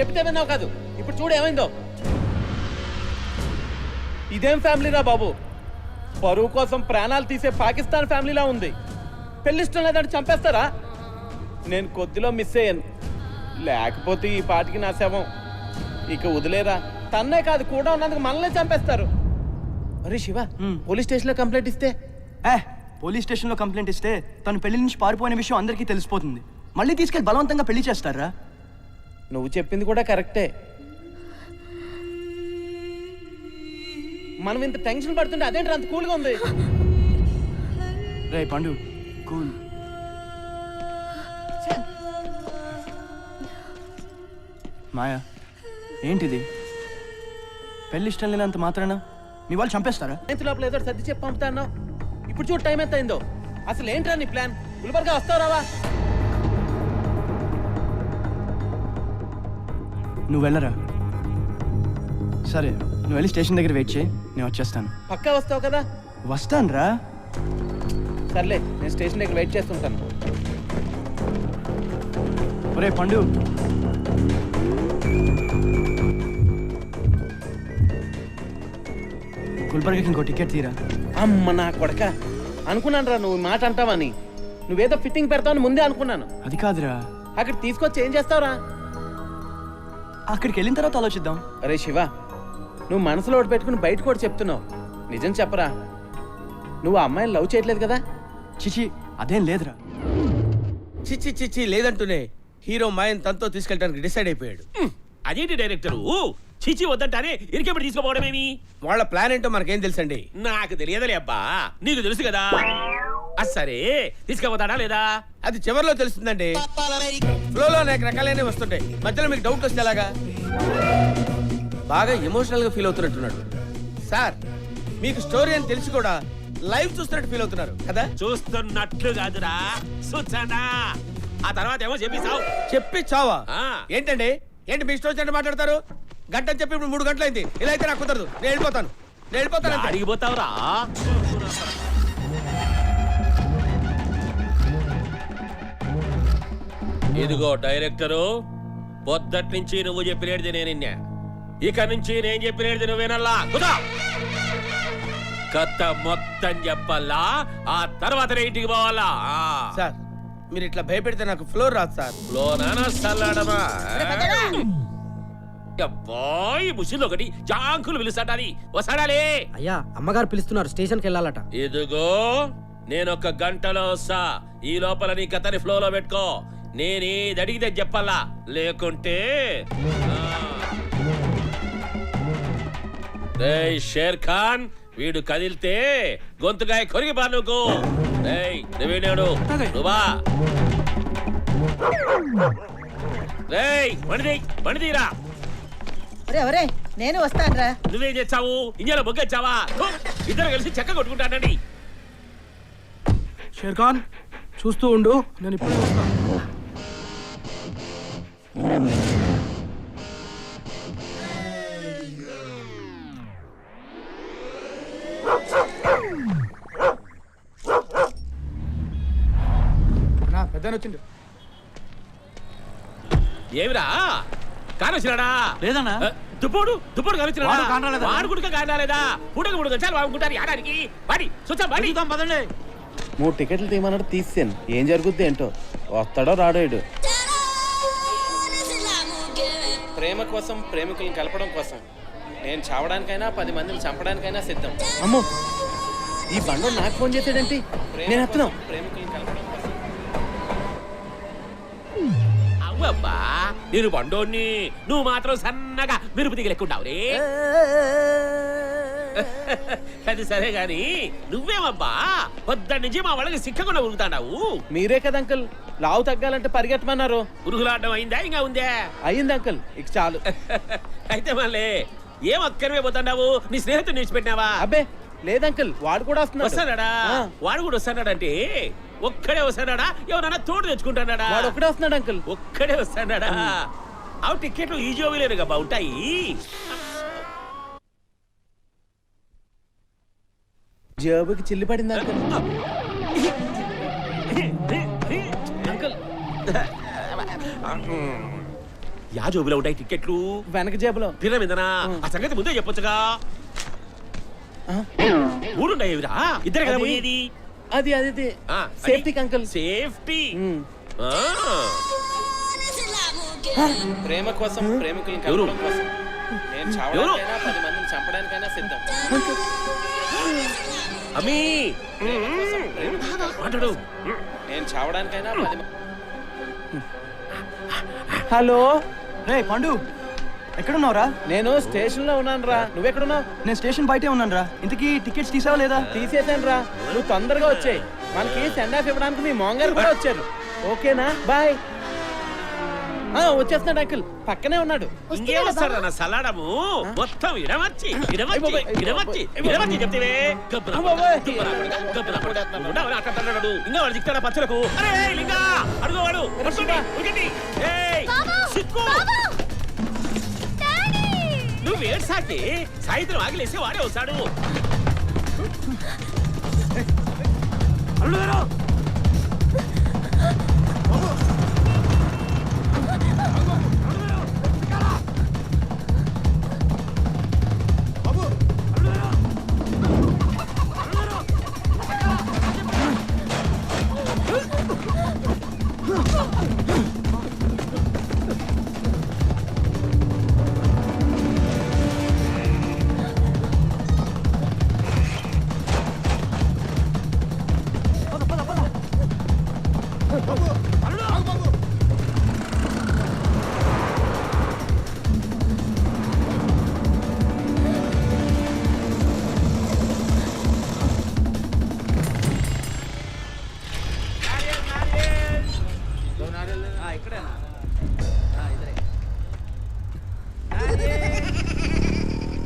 చెప్తే విన్నావు కాదు. ఇప్పుడు చూడు ఏమైందో. ఇదేం ఫ్యామిలీరా బాబు? పరువు కోసం ప్రాణాలు తీసే పాకిస్తాన్ ఫ్యామిలీలా ఉంది. పెళ్ళి ఇష్టం లేదంటే చంపేస్తారా? నేను కొద్దిలో మిస్ అయ్యాను. లేకపోతే ఈ పాటికి నా శవం. ఇక వదిలేరా? తన్నే కాదు కూడా ఉన్నందుకు మనల్ని చంపేస్తారు. అరే శివ. పోలీస్ స్టేషన్లో కంప్లైంట్ ఇస్తే? ఏ పోలీస్ స్టేషన్లో కంప్లైంట్ ఇస్తే తను పెళ్ళి నుంచి పారిపోయిన విషయం అందరికీ తెలిసిపోతుంది. మళ్ళీ తీసుకెళ్ళి బలవంతంగా పెళ్ళి చేస్తారా? నువ్వు చెప్పింది కూడా కరెక్టే. మనం ఇంత టెన్షన్ పడుతుంటే అదేంటి అంత కూల్గా ఉంది? రే పండు కూల్. మాయా ఏంటిది? పెళ్ళి ఇష్టం లేనంత మాత్రాన మీ వాళ్ళు చంపేస్తారా? ఇంత లోపల ఏదో సర్ది చెప్పి పంపుతాను ఇప్పుడు చూడు టైం ఎంత అయిందో. అసలు ఏంట్రా నీ ప్లాన్? గుల్బర్గా వస్తావు రావా? నువ్వు వెళ్ళరా? సరే నువ్వు వెళ్ళి స్టేషన్ దగ్గర వెయిట్ చేయి నేను వచ్చేస్తాను. పక్కా వస్తావు కదా? వస్తాను రా సర్లే నేను స్టేషన్ దగ్గర వెయిట్ చేస్తుంటాను. ఒరే పండు. గుల్బర్గకి ఇంకో టికెట్ తీరా? అమ్మ నా కొడక. అనుకున్నాను రా నువ్వు ఈ మాట అంటావని. నువ్వేదో ఫిట్టింగ్ పెడతావని ముందే అనుకున్నాను. అది కాదురా. అక్కడ తీసుకొచ్చి ఏం చేస్తావురా? అక్కడికి వెళ్ళిన తర్వాత ఆలోచిద్దాం. అరే శివ నువ్వు మనసులో ఒకటి పెట్టుకుని బయట కూడా చెప్తున్నావు. నిజం చెప్పరా? నువ్వు ఆ అమ్మాయిని లవ్ చేయట్లేదు కదా? చిచి అదేం లేదురా. చిచ్చి చిచ్చి లేదంటూనే హీరో మాయన్ తనతో తీసుకెళ్ళడానికి డిసైడ్ అయిపోయాడు. అదేంటి డైరెక్టరు? చిచి వద్దంటానే ఇరికెప్పుడు తీసుకోపోవడమేమి? వాళ్ళ ప్లాన్ ఏంటో మనకేం తెలుసండి? నాకు తెలియదులే అబ్బా. నీకు తెలుసు కదా. అది సరే. తీసుకుపోతాడా లేదా? అది చివరిలో తెలుస్తుందండి. ఫ్లోలో అనేక రకాలైనవి వస్తుంటాయి. మధ్యలో మీకు డౌట్ వస్తే ఎలాగా? బాగా ఎమోషనల్గా ఫీల్ అవుతున్నట్టున్నాడు. సార్ మీకు స్టోరీ అని తెలిసి కూడా లైవ్ చూస్తున్నట్టు ఫీల్ అవుతున్నారు. కదా? చూస్తున్నట్లు కాదురా. చూచానా ఆ తర్వాత ఏమో చెప్పి చావా? ఆ. ఏంటండి? ఏంటి మీ ఇష్టం వచ్చినట్టు మాట్లాడతారు? గంట చెప్పి ఇప్పుడు మూడు గంటలైంది. ఇలా అయితే నాకు కుదరదు. నేను వెళ్ళిపోతాను. నేను వెళ్ళిపోతాను. అడిగిపోతావురా ఇదిగో డైరెక్టరు పొద్దటి నుంచి నువ్వు చెప్పినది నేను నిన్న ఇక నుంచి నేను చెప్పినది నువ్వేనల్లా కుదా కథ మొత్తం చెప్పాలా? ఆ తర్వాత ఇంటికి పోవాలా? ఆ. సార్ మీరు ఇట్లా భయపెడితే నాకు ఫ్లోర్ రాదు సార్. లోనానా సల్లాడమా? ముసిలో ఒకటి జాంకులు పిలుస్తాడాలి వస్తాడాలి అయ్యా అమ్మగారు పిలుస్తున్నారు స్టేషన్కి వెళ్ళాలట. ఇదిగో నేను ఒక గంటలో వస్తా. ఈ లోపల నీ కథని ఫ్లోలో పెట్టుకో. నేనేది అడిగితే చెప్పాలా? లేకుంటే షేర్ ఖాన్ వీడు కదిలితే గొంతుకాయ కొరిగి పానుకు రేయ్ నువ్వేనాడు నువ్వా? రేయ్ మణిది మణిదీరా. ఒరే ఒరే నేను వస్తానురా. నువ్వేం చేస్తావు? ఇంజలో బొగ్గచ్చావా ఇద్దరు కలిసి చెక్క కొట్టుకుంటానండి. షేర్ఖాన్ చూస్తూ ఉండు నేను ఇప్పుడు వచ్చిండు. ఏమిరా? కానొచ్చినాడా? లేదన్నా. దుప్పుడు దుప్పుడు కానొచ్చినాడా? వాడు కూడా కానరాలేదా? పుడక మూడు గంటలు పడి చూసా పడి పదండి. మూడు టికెట్లు తీయమన్నాడు తీసాను. ఏం జరుగుద్ది ఏంటో? వస్తాడో రాడోడు ప్రేమ కోసం ప్రేమికులను కలపడం కోసం. నేను చావడానికైనా పది మందిని చంపడానికైనా సిద్ధం. అమ్మో! ఈ బండు నాకు ఫోన్ చేసాడేంటి నేను ప్రేమికులను కలపడం కోసం. అవ్వబ్బా నేను బండోన్ని నువ్వు మాత్రం సన్నగా మెరుపు దిగలెక్కుంటావు రే అది సరే గాని నువ్వేమబ్బా పొద్దున్న నుంచి మా వాళ్ళకి సిక్కకుండా ఉరుకుతాడావు మీరే కదా అంకుల్ లావు తగ్గాలంటే పరిగెట్టమన్నారు ఉరుగులాడడం అయిందా ఇంకా ఉందే? అయ్యింది అంకుల్ ఇక చాలు. అయితే మళ్ళీ ఏం అక్కడమే పోతాడావు నీ స్నేహితుడు నిలిచిపెట్టినావా అబ్బే లేదంకుల్ వాడు కూడా వస్తున్నాడు. వస్తాడా ఆ, వాడు కూడా వస్తాడంటే ఒక్కడే వస్తాడా ఎవరన్నా తోడు తెచ్చుకుంటాడా వాడు ఒకడే వస్తున్నాడు అంకుల్. ఒక్కడే వస్తాడా అవి టికెట్లు ఈ జోబీలేరుగా బాగుంటాయి జేబుకి చిల్లి పడింది అంకుల్. అంకుల్. యా జోబులో ఉంటాయి టికెట్లు వెనక జేబులో. మీదనా? ఆ సంగతి ముందే చెప్పొచ్చుగా. ఊరుండేవిరా ఇద్దరు కదా పోయేది? అది అది అది. సేఫ్టీకి అంకుల్. సేఫ్టీ. ప్రేమ కోసం ప్రేమికులను ఎవరు? కలపడం కోసం. నేను చావడానికైనా పది మందిని చంపడానికైనా సిద్ధం. మాట్లాడు. నేను చావడానికైనా హలో. రే పండు. ఎక్కడున్నావురా? నేను స్టేషన్లో ఉన్నాను రా నువ్వెక్కడున్నావు? నేను స్టేషన్ బయటే ఉన్నాను రా ఇంతకీ టికెట్స్ తీసావా లేదా? తీసేసాను రా నువ్వు తొందరగా వచ్చాయి. మనకి సెండ్ ఆఫ్ ఇవ్వడానికి మీ మాంగారు కూడా వచ్చారు. ఓకేనా? బాయ్. వచ్చేస్తున్నాడు అంకుల్. పక్కనే ఉన్నాడు. ఇంకే వస్తారన్న సలాడము మొత్తం ఇడమచ్చి బాబోయ్, ఇడమచ్చి. ఇడమచ్చి చెప్తే వాడు. ఇంకా పచ్చలకు? అరే ఏయ్, లింగా! అడుగు వాడు. పట్టుకోండి, ఉరికండి. ఏయ్, సిక్కు! నువ్వు ఏడు సాకి సాయంత్రం ఆగిలేసి వాడే వస్తాడు. అల్లుడు గారు!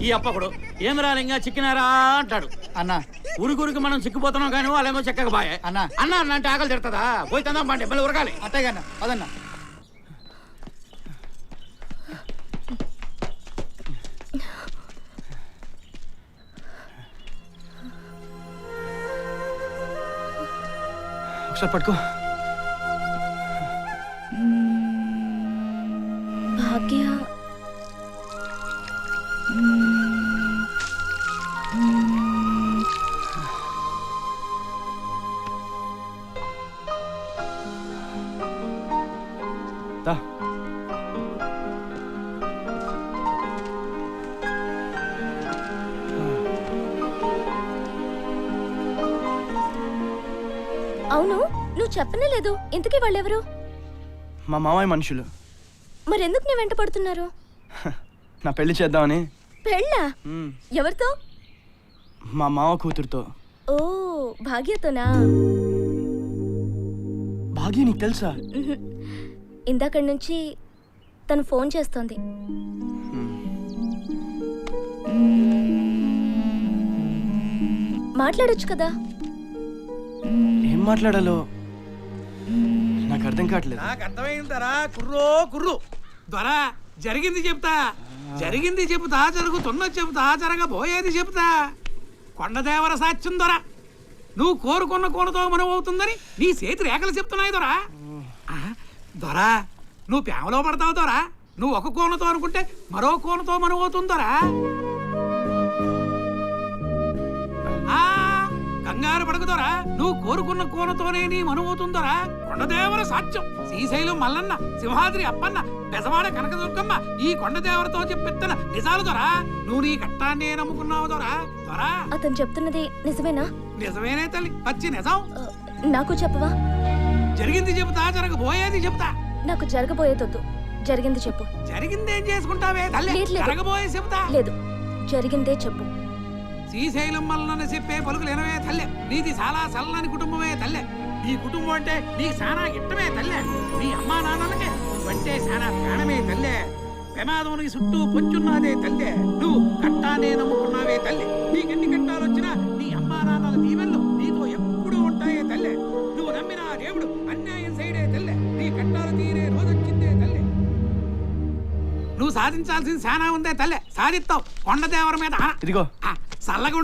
ఈ అప్పకుడు ఏం రాలింగా చిక్కినారా అంటాడు. అన్న. ఉరుగురికి మనం చిక్కిపోతున్నాం కానీ వాళ్ళేమో చెక్కక బాయే. అన్న. అన్న అన్న అంటే ఆకలి తిడతదా పోయి తిందాం పండి మళ్ళీ ఉరకాలి. అట్టగన్న అదన్న ఒకసారి పట్టుకో. భాగ్య. అవును నువ్వు చెప్పనే లేదు. ఇంతకీ వాళ్ళెవరు? మా మామయ్య మనుషులు. మరెందుకు నీ వెంట పడుతున్నారు? నా పెళ్ళి చేద్దామని. పెళ్ళా. ఎవరితో? మా మామ కూతురుతో. ఓ భాగ్యతోనా? భాగ్య నీకు తెలుసా. ఇందాకడి నుంచి తను ఫోన్ చేస్తోంది. మాట్లాడొచ్చు కదా? మాట్లాడాలో? నాకు అర్థం కావట్లేదు. నాకు అర్థమైందరా కుర్రో కుర్రు. ద్వారా జరిగింది చెప్తా జరిగింది చెబుతా జరుగుతున్నది చెబుతా జరగబోయేది చెబుతా. కొండదేవర సాక్ష్యం దొర. నువ్వు కోరుకున్న కోనతో మనం అవుతుందని నీ చేతి రేఖలు చెప్తున్నాయి దొరా. దొరా నువ్వు ప్రేమలో పడతావు దొరా. నువ్వు ఒక కోనతో అనుకుంటే మరో కోనతో మనం అవుతుంది కంగారు పడకుదోరా నువ్వు కోరుకున్న కోనతోనే నీ మనవుతుందోరా కొండదేవర సాధ్యం శ్రీశైలం మల్లన్న సింహాద్రి అప్పన్న బెజవాడ కనకదుర్గమ్మ ఈ కొండదేవరతో చెప్పిస్తున్న నిజాలు దొరా నువ్వు నీ కట్టాన్నే నమ్ముకున్నావు దొరా? దొరా? అతను చెప్తున్నది నిజమేనా? నిజమేనే తల్లి. పచ్చి నిజం. నాకు చెప్పవా? జరిగింది చెబుతా జరగబోయేది చెబుతా. నాకు జరగబోయేదొద్దు. జరిగింది చెప్పు. జరిగింది ఏం చేసుకుంటావే తల్లి. జరగబోయే చెబుతా. లేదు జరిగిందే చెప్పు. శ్రీశైలం మల్లన చెప్పే పలుకులు ఎనవే తల్లె. నీది చాలా చల్లని కుటుంబమే తల్లె. నీ కుటుంబం అంటే నీకు చాలా ఇష్టమే తల్లె. నీ అమ్మా నాన్నలకి నువ్వంటే చాలా ప్రాణమే తల్లె. ప్రమాదం నీ చుట్టూ పొంచున్నదే తల్లె. నువ్వు కట్టానే నమ్ముకున్నావే తల్లి. నీకెన్ని కట్టాలు వచ్చినా నీ అమ్మా నాన్నల దీవెనలు నీతో ఎప్పుడూ ఉంటాయే తల్లె. నువ్వు నమ్మిన దేవుడు అన్యాయం సైడే తల్లె. నీ కట్టాలు తీరే రోజొచ్చిందే తల్లె. నువ్వు సాధించాల్సింది చాలా ఉందే తల్లె. సాధిస్తావు. కొండ దేవర మీద. ఇదిగో. ఆ, చల్లగా